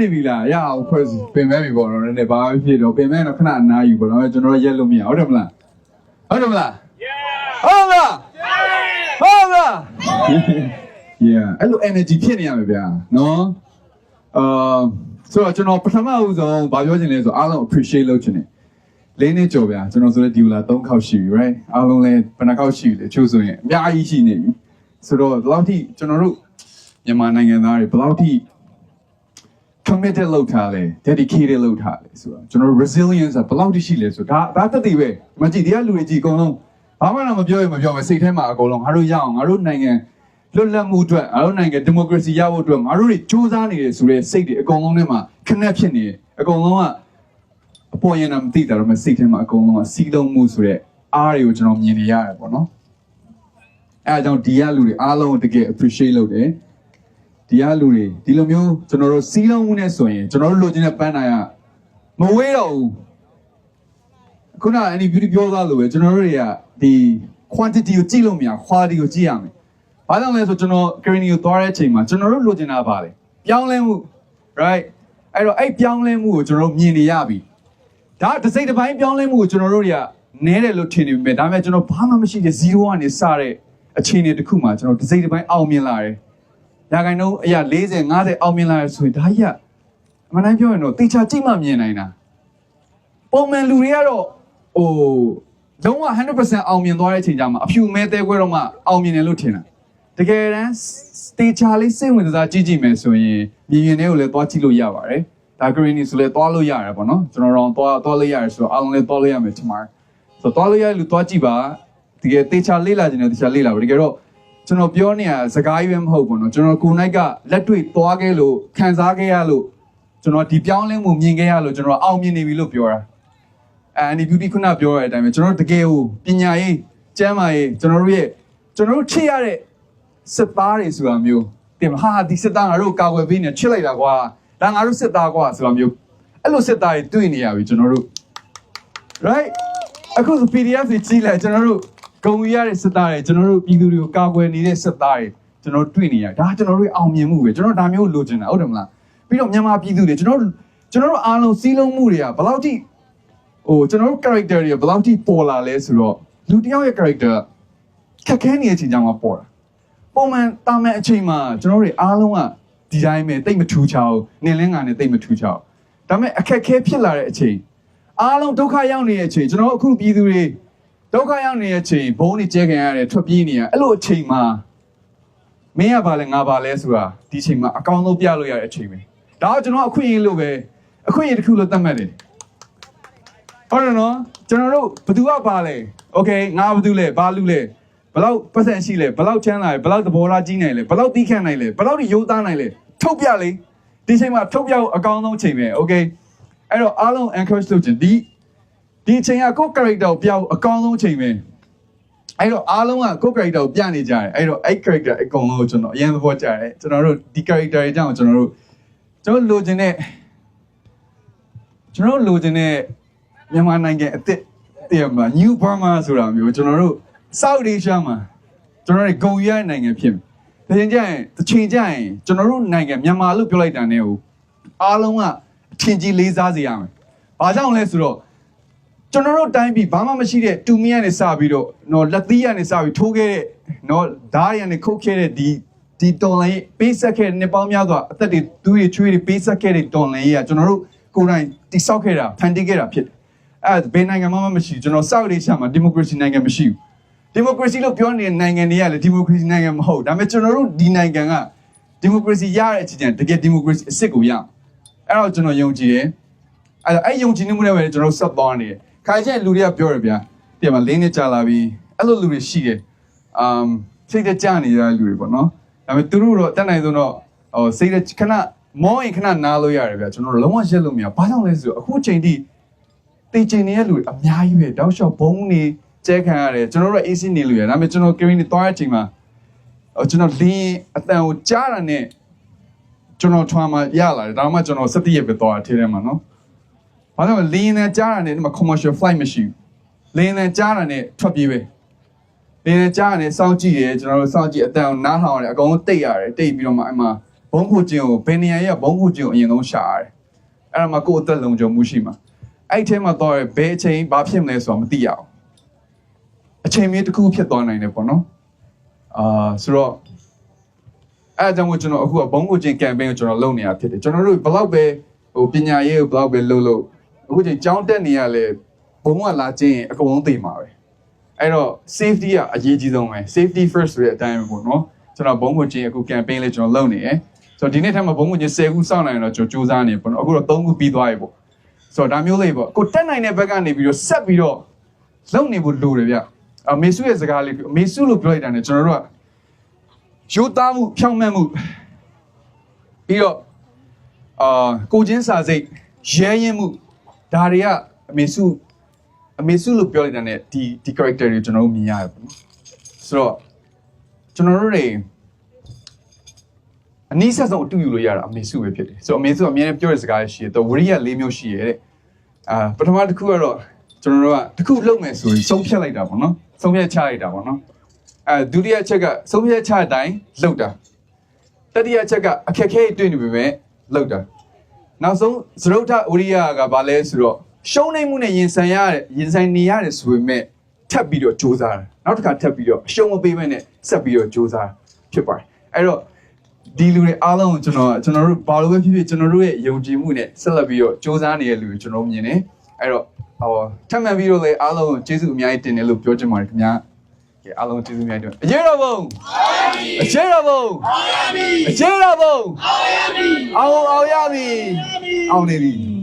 နေပြီလားရအောင်ခွဲစီပင်မဲပြီပေါ့နော်နည်းနည်းဘာပဲဖြစ်တော့ပင်မဲတော့ခဏအနားယူပေါ့နော်ကျွန်တော်ရက်လို့မရဟုတ်တယ်မလားဟုတ်တယ်မလားဟုတ်လားဟုတ်လား yeah အဲ့လို energy ဖြစ်နေရမယ်ဗျာနော်အာဆိုတော့ကျွန်တော်ပထမဦးဆုံးဘာပြောချင်လဲဆိုအားလုံး appreciate လုပ်ချင်တယ်လေးနှစ်ကြော်ဗျာကျွန်တော်ဆိုတဲ့ဒီလာ၃ခေါက်ရှိပြီ right အားလုံးလည်းဘယ်နှခေါက်ရှိပြီလဲချို့ဆိုရင်အများကြီးရှိနေပြီဆိုတော့ဒီလောက်ထိကျွန်တော်တို့မြန်မာနိုင်ငံသားတွေဘယ်လောက်ထိ committed လုပ်ထားလဲ dedicated လုပ်ထားလဲဆိုတော့ကျွန်တော်တို့ resilience ကဘယ်လောက်ထိရှိလဲဆိုတော့ဒါဒါတက်တည်ပဲမကြည့်တရားလူတွေကြည့်အကုန်လုံးဘာမှတော့မပြောရင်မပြောမယ်စိတ်ထဲမှာအကုန်လုံးငါတို့ရအောင်ငါတို့နိုင်ငံလွတ်လပ်မှုအတွက်ငါတို့နိုင်ငံ democracy ရဖို့အတွက်ငါတို့တွေစူးစမ်းနေတယ်ဆိုတဲ့စိတ်တွေအကုန်လုံးထဲမှာ connect ဖြစ်နေတယ်အကုန်လုံးကအပေါ်ရင်တော့မသိတာတော့မစိတ်ထဲမှာအကုန်လုံးကစီးလုံးမှုဆိုတဲ့အားတွေကိုကျွန်တော်မြင်နေရတယ်ပေါ့နော်အဲအကြောင်းဒီကလူတွေအားလုံးကိုတကယ် appreciate လုပ်တယ် ဒီကလူတွေဒီလိုမျိုးကျွန်တော်တို့စီးလုံးမှုနဲ့ဆိုရင်ကျွန်တော်တို့လိုချင်တဲ့ပန်းနိုင်ကမဝေးတော့ဘူးခုနအန်ဒီ beauty ပြောသားလို့ပဲကျွန်တော်တို့တွေကဒီ quantity ကိုကြည့်လို့မရ quality ကိုကြည့်ရမယ်။ဘာကြောင့်လဲဆိုကျွန်တော် green ကိုသွားတဲ့အချိန်မှာကျွန်တော်တို့လိုချင်တာပါလေ။ပြောင်းလဲမှု right အဲ့တော့အဲ့ပြောင်းလဲမှုကိုကျွန်တော်တို့မြင်နေရပြီ။ဒါတစ်စိတ်တစ်ပိုင်းပြောင်းလဲမှုကိုကျွန်တော်တို့တွေကနဲတယ်လို့ထင်နေပေမဲ့ဒါပေမဲ့ကျွန်တော်ဘာမှမရှိတဲ့0ကနေစတဲ့အခြေအနေတစ်ခုမှာကျွန်တော်တစ်စိတ်တစ်ပိုင်းအောင်မြင်လာတယ်။ ရာခိုင်နှုန်းအရာ40 50အောင်မြင်လာရဆိုရင်ဒါကြီးကအမှန်တမ်းပြောရင်တော့တေချာကြည့်မှမြင်နိုင်တာပုံမှန်လူတွေကတော့ဟိုလုံးဝ100%အောင်မြင်သွားတဲ့အချိန်ကျမှအဖြူမဲသေးခွဲတော့မှအောင်မြင်တယ်လို့ထင်တာတကယ်တမ်းတေချာလေးစိတ်ဝင်စားကြည့်ကြည့်မယ်ဆိုရင်မြင်ရင်တွေကိုလည်းသွားကြည့်လို့ရပါတယ်ဒါ green ဆိုလည်းသွားလို့ရတယ်ပေါ့နော်ကျွန်တော်တော့သွားသွားလို့ရတယ်ဆိုတော့အားလုံးလည်းသွားလို့ရမယ်ထင်ပါတယ်ဆိုတော့သွားလို့ရတဲ့လူသွားကြည့်ပါတကယ်တေချာလေးလာခြင်းနဲ့တေချာလေးလာပါတကယ်တော့ ကျွန်တော်ပြောနေရစကားကြီးပဲမဟုတ်ဘူးเนาะကျွန်တော်ကိုယ်နိုင်ကလက်တွေ့သွားခဲ့လို့ခံစားခဲ့ရလို့ကျွန်တော်ဒီပြောင်းလဲမှုမြင်ခဲ့ရလို့ကျွန်တော်အောင်မြင်နေပြီလို့ပြောတာအဲအန်ဒီ beauty ခုနပြောရတဲ့အတိုင်းပဲကျွန်တော်တို့တကယ်ကိုပညာရေးကျမ်းမာရေးကျွန်တော်တို့ရဲ့ကျွန်တော်တို့ချစ်ရတဲ့စစ်သားတွေဆိုတာမျိုးတင်မဟာဒီစစ်သားငါတို့ကာကွယ်ပေးနေချစ်လိုက်တာကွာဒါငါတို့စစ်သားကွာဆိုတာမျိုးအဲ့လိုစစ်သားတွေတွေ့နေရပြီကျွန်တော်တို့ right အခုဆို PDF တွေကြီးလိုက်ကျွန်တော်တို့ ဂုံရတဲ့စစ်သားတွေကျွန်တော်တို့ပြည်သူတွေကိုကာကွယ်နေတဲ့စစ်သားတွေကျွန်တော်တို့တွေ့နေရဒါကျွန်တော်တို့အောင်မြင်မှုပဲကျွန်တော်ဒါမျိုးလိုချင်တာဟုတ်တယ်မလားပြီးတော့မြန်မာပြည်သူတွေကျွန်တော်တို့ကျွန်တော်တို့အားလုံးစီးလုံးမှုတွေကဘယ်လောက်ထိဟိုကျွန်တော်တို့ character တွေဘယ်လောက်ထိပေါ်လာလဲဆိုတော့လူတစ်ယောက်ရဲ့ character ခက်ခဲနေတဲ့အချိန်ကြောင့်မှပေါ်တာပုံမှန်တာမန်အချိန်မှာကျွန်တော်တို့တွေအားလုံးကဒီတိုင်းပဲတိတ်မထူးချောင်းနင်လင်းငါနဲ့တိတ်မထူးချောင်းဒါပေမဲ့အခက်ခဲဖြစ်လာတဲ့အချိန်အားလုံးဒုက္ခရောက်နေတဲ့အချိန်ကျွန်တော်တို့အခုပြည်သူတွေ ဒုက္ခရောက်နေတဲ့အချိန်ဘုံတွေကျဲခံရတယ်ထွက်ပြေးနေရအဲ့လိုအချိန်မှာမင်းရပါလဲငါပါလဲဆိုတာဒီအချိန်မှာအကောင်းဆုံးပြလို့ရတဲ့အချိန်ပဲဒါကကျွန်တော်အခွင့်အရေးလို့ပဲအခွင့်အရေးတစ်ခုလို့သတ်မှတ်တယ်ဟုတ်တယ်နော်ကျွန်တော်တို့ဘယ်သူကပါလဲโอเคငါဘယ်သူလဲဘာလူလဲဘယ်လောက်ပတ်စံရှိလဲဘယ်လောက်ချမ်းသာလဲဘယ်လောက်သဘောထားကြီးနိုင်လဲဘယ်လောက်တီးခန့်နိုင်လဲဘယ်လောက်ရိုးသားနိုင်လဲထုတ်ပြလေဒီအချိန်မှာထုတ်ပြဖို့အကောင်းဆုံးအချိန်ပဲโอเค အဲ့တော့အားလုံး encourage လုပ်ခြင်းဒီ ဒီအချိန်ကကိုယ့် character ကိုပြောင်းအကောင်းဆုံးအချိန်ပဲအဲ့တော့အားလုံးကကိုယ့် character ကိုပြနေကြတယ်အဲ့တော့အဲ့ character အကုန်လုံးကိုကျွန်တော်အရင်သဘောကျတယ်ကျွန်တော်တို့ဒီ character တွေကြောင့်ကျွန်တော်တို့ကျွန်တော်လိုချင်တဲ့ကျွန်တော်လိုချင်တဲ့မြန်မာနိုင်ငံအစ်စ်တည်မှာ New Burma ဆိုတာမျိုးကျွန်တော်တို့ South Asia မှာကျွန်တော်တို့ဂုံရတဲ့နိုင်ငံဖြစ်မယ်တချိန်ကျရင်တချိန်ကျရင်ကျွန်တော်တို့နိုင်ငံမြန်မာလို့ပြောလိုက်တာ ਨੇ ဟိုအားလုံးကအထင်ကြီးလေးစားစေရမယ်။ဘာကြောင့်လဲဆိုတော့ ကျွန်တော်တို့တိုင်းပြည်ဘာမှမရှိတဲ့တူမီကနေစပြီးတော့နော်လက်သီးကနေစပြီးထိုးခဲ့တဲ့နော်ဓားရကနေခုတ်ခဲ့တဲ့ဒီဒီတော်လိုင်းပေးဆက်ခဲ့တဲ့နှစ်ပေါင်းများစွာအသက်တွေသူတွေချွေးတွေပေးဆက်ခဲ့တဲ့တော်လိုင်းကြီးကကျွန်တော်တို့ကိုယ်တိုင်တိဆောက်ခဲ့တာဖန်တီးခဲ့တာဖြစ်တယ်။အဲဘယ်နိုင်ငံမှမရှိကျွန်တော်စောက်လေးရှာမှာဒီမိုကရေစီနိုင်ငံမရှိဘူး။ဒီမိုကရေစီလို့ပြောနေတဲ့နိုင်ငံတွေကလည်းဒီမိုကရေစီနိုင်ငံမဟုတ်ဒါပေမဲ့ကျွန်တော်တို့ဒီနိုင်ငံကဒီမိုကရေစီရတဲ့အချိန်ကျရင်တကယ်ဒီမိုကရေစီအစ်စ်ကိုရအောင်အဲ့တော့ကျွန်တော်ယုံကြည်တယ်အဲ့တော့အဲ့ယုံကြည်မှုနဲ့ပဲကျွန်တော်ဆက်သွားနေတယ် ခါကျရင်လူတွေကပြောရဗျာဒီမှာလင်းနေကြလာပြီအဲ့လိုလူတွေရှိတယ်အမ်စိတ်တကြနေရတဲ့လူတွေပေါ့နော်ဒါပေမဲ့သူတို့တော့တက်နိုင်ဆုံးတော့ဟိုစိတ်တခဏမောရင်ခဏနားလို့ရတယ်ဗျာကျွန်တော်တို့လုံးဝရက်လို့မရဘာကြောင့်လဲဆိုတော့အခုချိန်ထိတေချင်နေတဲ့လူတွေအများကြီးပဲတောက်လျှောက်ဘုံနေကျဲခံရတယ်ကျွန်တော်တို့ AC နေလို့ရတယ်ဒါပေမဲ့ကျွန်တော် green နေသွားတဲ့အချိန်မှာဟိုကျွန်တော်လင်းအတန်ကိုကြားတာနဲ့ကျွန်တော်ထွားမှရလာတယ်ဒါမှကျွန်တော်စက်တည့်ရပဲသွားတယ်ထဲထဲမှာနော်။ ဘာလို့လဲလင်းနဲ့ကြားတာနဲ့ဒီမှာ commercial flight မရှိဘူး။လင်းနဲ့ကြားတာနဲ့ထွက်ပြေးပဲ။လင်းနဲ့ကြားတာနဲ့စောင့်ကြည့်ရဲကျွန်တော်တို့စောင့်ကြည့်အတန်ကိုနားထောင်ရတယ်အကုန်လုံးတိတ်ရတယ်တိတ်ပြီးတော့မှအဲ့မှာဘဘုံခုချင်းကိုဘယ်နေရာရဲ့ဘုံခုချင်းကိုအရင်ဆုံးရှာရတယ်အဲ့ဒါမှကိုယ့်အသက်လုံခြုံမှုရှိမှာအဲ့ဒီထဲမှာတော့ဘယ်အချိန်ဘာဖြစ်မလဲဆိုတာမသိရအောင်အချိန်မီတစ်ခုဖြစ်သွားနိုင်တယ်ပေါ့နော်အာဆိုတော့အဲ့ဒါကြောင့်မို့ကျွန်တော်အခုကဘုံခုချင်း campaign ကိုကျွန်တော်လုပ်နေတာဖြစ်တယ်ကျွန်တော်တို့ဘယ်လောက်ပဲဟိုပညာရေးကိုဘယ်လောက်ပဲလုပ်လို့ အခုချိန်ကြောင်းတက်နေရလဲဘုံကလာချင်းအကုန်လုံးသိမှာပဲအဲ့တော့ safety ကအရေးကြီးဆုံးပဲ safety first ဆိုတဲ့အတိုင်းပဲပေါ့နော်ကျွန်တော်ဘုံခုချင်းအခု campaign လေးကျွန်တော်လုပ်နေတယ်ဆိုတော့ဒီနေ့ထက်မှာဘုံခုချင်း10ခုစောင့်နိုင်တော့ကျွန်တော်စူးစမ်းနေပေါ့နော်အခုတော့3ခုပြီးသွားပြီပေါ့ဆိုတော့ဒါမျိုးလေးပေါ့ကိုတက်နိုင်တဲ့ဘက်ကနေပြီးတော့ဆက်ပြီးတော့လုပ်နေဖို့လိုတယ်ဗျအမေစုရဲ့စကားလေးအမေစုလို့ပြောလိုက်တာ ਨੇ ကျွန်တော်တို့ကရိုးသားမှုဖြောင့်မတ်မှုပြီးတော့အာကိုချင်းစာစိတ်ရဲရင်မှု ဒါတွေကအမေစုအမေစုလို့ပြောလိုက်တာ ਨੇ ဒီဒီ character တွေကျွန်တော်တို့မြင်ရတယ်ပေါ့နော်ဆိုတော့ကျွန်တော်တို့တွေအနည်းဆက်ဆုံးအတူယူလို့ရတာအမေစုပဲဖြစ်တယ်ဆိုတော့အမေစုကအမြဲတမ်းပြောတဲ့စကားရှိတယ်တော့ဝရိယ၄မျိုးရှိရတဲ့အာပထမတစ်ခုကတော့ကျွန်တော်တို့ကတစ်ခုလုပ်မယ်ဆိုရင်ဆုံးဖြတ်လိုက်တာပေါ့နော်ဆုံးဖြတ်ချလိုက်တာပေါ့နော်အဲဒုတိယချက်ကဆုံးဖြတ်ချတဲ့အတိုင်းလုပ်တာတတိယချက်ကအခက်အခဲတွေတွေ့နေပေမဲ့လုပ်တာ နောက်ဆုံးသရုတ်ထဝရိယကဘာလဲဆိုတော့ရှုံးနေမှုနဲ့ရင်ဆိုင်ရတဲ့ရင်ဆိုင်နေရတယ်ဆိုပေမဲ့ထပ်ပြီးတော့စူးစမ်းတယ်နောက်တစ်ခါထပ်ပြီးတော့အရှုံးမပေးဘဲနဲ့ဆက်ပြီးတော့စူးစမ်းဖြစ်ပါတယ်အဲ့တော့ဒီလူတွေအားလုံးကိုကျွန်တော်ကျွန်တော်တို့ဘာလို့ပဲဖြစ်ဖြစ်ကျွန်တော်တို့ရဲ့ယုံကြည်မှုနဲ့ဆက်လက်ပြီးတော့စ조사နေတဲ့လူတွေကျွန်တော်မြင်တယ်အဲ့တော့ဟောထပ်မံပြီးတော့လေအားလုံးကိုကျေးဇူးအများကြီးတင်တယ်လို့ပြောချင်ပါတယ်ခင်ဗျာ ကဲအားလုံးကျေးဇူးအများကြီးတင်အရေးတော်ဘုံအရေးတော်ဘုံအရေးတော်ဘုံအောင်ရပြီအောင်အောင်ရပြီအောင်နေပြီ